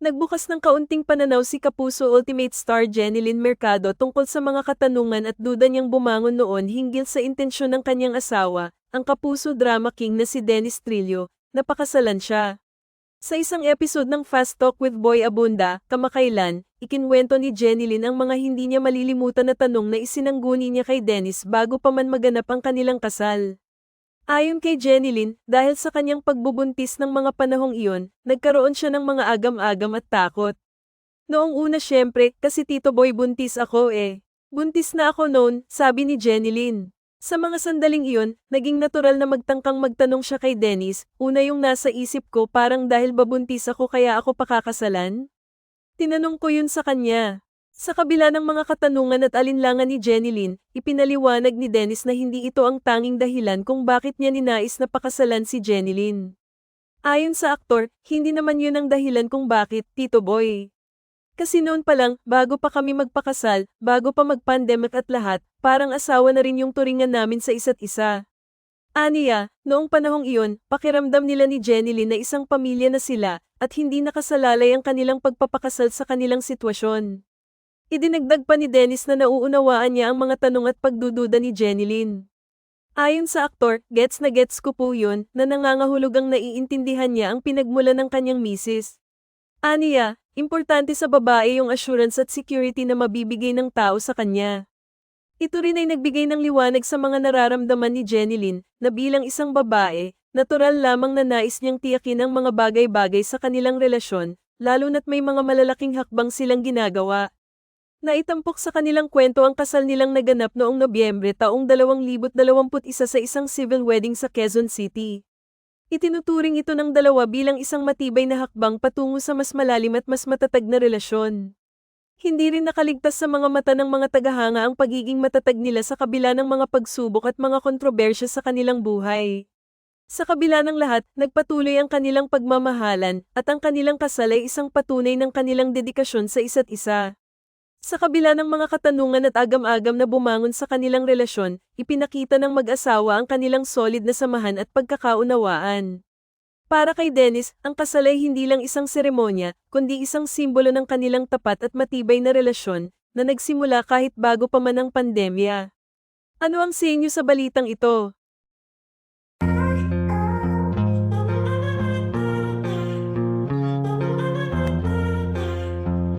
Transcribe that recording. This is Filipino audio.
Nagbukas ng kaunting pananaw si Kapuso Ultimate Star Jeneline Mercado tungkol sa mga katanungan at duda niyang bumangon noon hinggil sa intensyon ng kanyang asawa, ang Kapuso Drama King na si Dennis Trillo, napakasalan siya. Sa isang episode ng Fast Talk with Boy Abunda, kamakailan, ikinwento ni Jeneline ang mga hindi niya malilimutan na tanong na isinangguni niya kay Dennis bago pa man maganap ang kanilang kasal. Ayon kay Jeneline, dahil sa kanyang pagbubuntis ng mga panahong iyon, nagkaroon siya ng mga agam-agam at takot. Noong una syempre, kasi Tito Boy buntis ako eh. Buntis na ako noon, sabi ni Jeneline. Sa mga sandaling iyon, naging natural na magtangkang magtanong siya kay Dennis, una yung nasa isip ko parang dahil babuntis ako kaya ako pakakasalan? Tinanong ko yun sa kanya. Sa kabila ng mga katanungan at alinlangan ni Jeneline, ipinaliwanag ni Dennis na hindi ito ang tanging dahilan kung bakit niya ninais na pakasalan si Jeneline. Ayon sa aktor, hindi naman yun ang dahilan kung bakit, Tito Boy. Kasi noon pa lang, bago pa kami magpakasal, bago pa mag-pandemic at lahat, parang asawa na rin yung turingan namin sa isa't isa. Aniya, noong panahong iyon, pakiramdam nila ni Jeneline na isang pamilya na sila, at hindi nakasalalay ang kanilang pagpapakasal sa kanilang sitwasyon. Idinagdag pa ni Dennis na nauunawaan niya ang mga tanong at pagdududa ni Jeneline. Ayon sa aktor, gets na gets ko po yun, na nangangahulugang naiintindihan niya ang pinagmula ng kanyang misis. Aniya, importante sa babae yung assurance at security na mabibigay ng tao sa kanya. Ito rin ay nagbigay ng liwanag sa mga nararamdaman ni Jeneline, na bilang isang babae, natural lamang na nais niyang tiyakin ang mga bagay-bagay sa kanilang relasyon, lalo na't may mga malalaking hakbang silang ginagawa. Naitampok sa kanilang kwento ang kasal nilang naganap noong Nobyembre taong 2021 sa isang civil wedding sa Quezon City. Itinuturing ito ng dalawa bilang isang matibay na hakbang patungo sa mas malalim at mas matatag na relasyon. Hindi rin nakaligtas sa mga mata ng mga tagahanga ang pagiging matatag nila sa kabila ng mga pagsubok at mga kontrobersya sa kanilang buhay. Sa kabila ng lahat, nagpatuloy ang kanilang pagmamahalan, at ang kanilang kasal ay isang patunay ng kanilang dedikasyon sa isa't isa. Sa kabila ng mga katanungan at agam-agam na bumangon sa kanilang relasyon, ipinakita ng mag-asawa ang kanilang solid na samahan at pagkakaunawaan. Para kay Dennis, ang kasal ay hindi lang isang seremonya, kundi isang simbolo ng kanilang tapat at matibay na relasyon, na nagsimula kahit bago pa man ang pandemya. Ano ang sa inyo sa balitang ito?